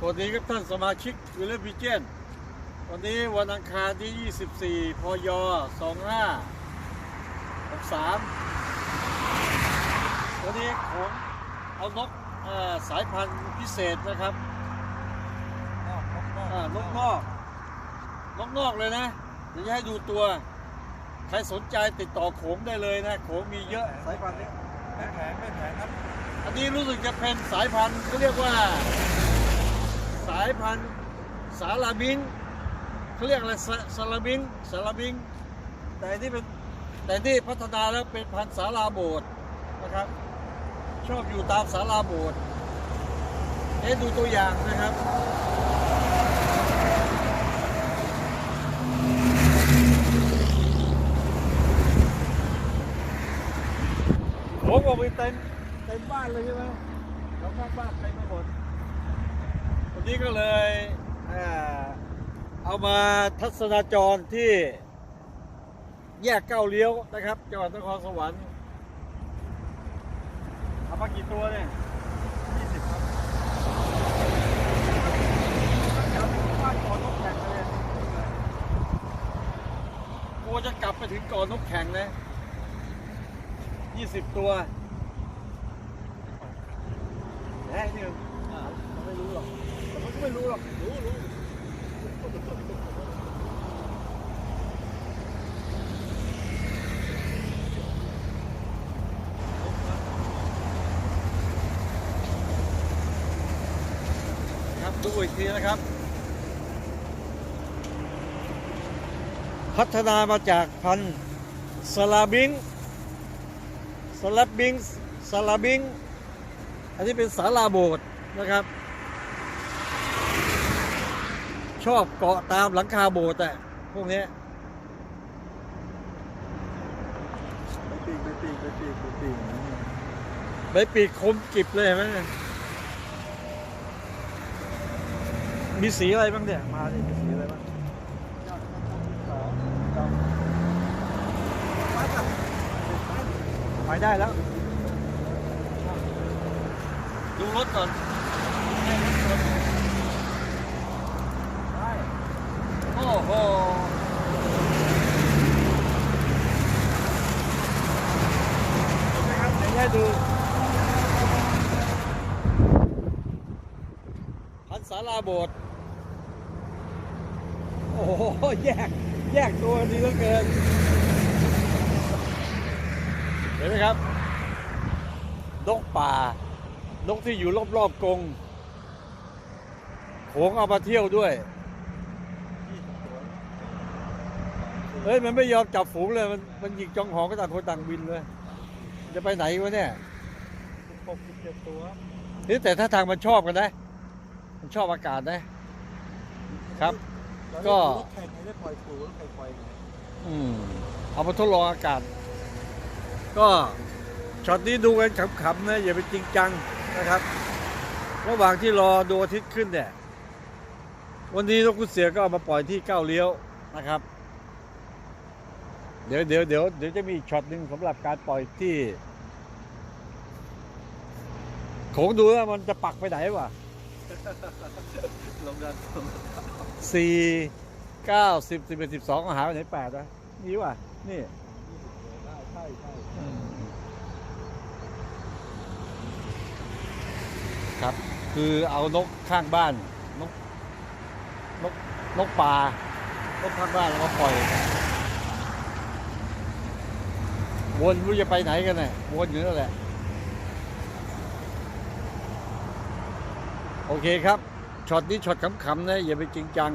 สวัสดีครับท่านสมาชิกวิลเลฟิเจนวันนี้วันอังคารที่ 24 พย 2563 วันนี้ผมเอานกเอ่อสายพันธุ์พิเศษนะครับอ่านกนอกนกนอกเลยนะ เดี๋ยวจะให้ดูตัว ใครสนใจติดต่อโขงได้เลยนะ โขงมีเยอะสายพันธุ์นี้แม่แผงแม่แผงครับ อันนี้รู้สึกจะเป็นสายพันธุ์เขาเรียกว่าสายพันธุ์สาลาบิงเขาเรียกอะไรสาลาบิงสาลาบิงแต่อันนี่เป็นแต่ที่พัฒนาแล้วเป็นพันธุ์สาลาโบดนะครับ ชอบอยู่ตามสาลาโบดเอ๊ดูตัวอย่างนะครับผมบอกไปเต็มเต็มบ้านเลยใช่ไหมเราข้างบ้านเต็มไปหมด นี้ก็เลยเอามาทัศนาจรที่แยกเก้าเลี้ยวนะครับ จังหวัดนครสวรรค์เอามากี่ตัวเนี่ยยี่สิบครับก่อนนกแข่งเลยกลัวจะกลับไปถึงก่อนนกแข่งนะยี่สิบตัวแน่นี่อ่ หรอกรู้รู้ครับดูอีกทีนะครับ พัฒนามาจากพันธ์สลาบิงสลับบิงสลับบิง อันนี้เป็นสาลาโบดนะครับ ชอบเกาะตามหลังคาโบสถ์อะพวกเนี้ยไปปีกไปปีกไปปีกไปปีกใบปีกคมกริบเลยเห็นไหมมีสีอะไรบ้างเนี่ยมาดิมีสีอะไรบ้างไปได้แล้ว ดูรถก่อน โอ้โห เห็นไหมครับเดูพันสาราโบสถ์โอ้โห แยก แยกตัวดีเหลือเกิน เห็นไหมครับ นกป่า นกที่อยู่รอบๆกรงโขงเอามาเที่ยวด้วย เฮ้ย มันไม่ยอมจับฝูงเลย มันมันยิงจองหองก็ต่างคนต่างบินเลย จะไปไหนวะเนี่ยหกสิบเจ็ดตัวนี่แต่ถ้าทางมันชอบกันนะ มันชอบอากาศนะ ครับ ก็รถแข่งไม่ได้ปล่อยปูรถแข่งปล่อยไงอืมเอามาทดลองอากาศ ก็ช็อตนี้ดูกันขำๆนะอย่าไปจริงจังนะครับ ระหว่างที่รอดูอาทิตย์ขึ้นเนี่ย วันนี้นกกุเสือก็เอามาปล่อยที่เก้าเลี้ยวนะครับ เดี๋ยวเดี๋ยวเดี๋ยวเดี๋ยวจะมีอีกช็อตหนึ่งสำหรับการปล่อยที่โขงดูว่ามันจะปักไปไหนวะลงดันสี่เก้าสิบสิบเอ็ดสิบสองหาไปไหนแปดนะนี่วะนี่ได้ใช่ใช่ครับ คือเอานกข้างบ้าน นก นก นกป่านกข้างบ้านแล้วมาปล่อย วนรู้จะไปไหนกันเนี่ยวนอยู่นั่นแหละ โอเคครับช็อตนี้ช็อตขำๆนะอย่าไปจริงจัง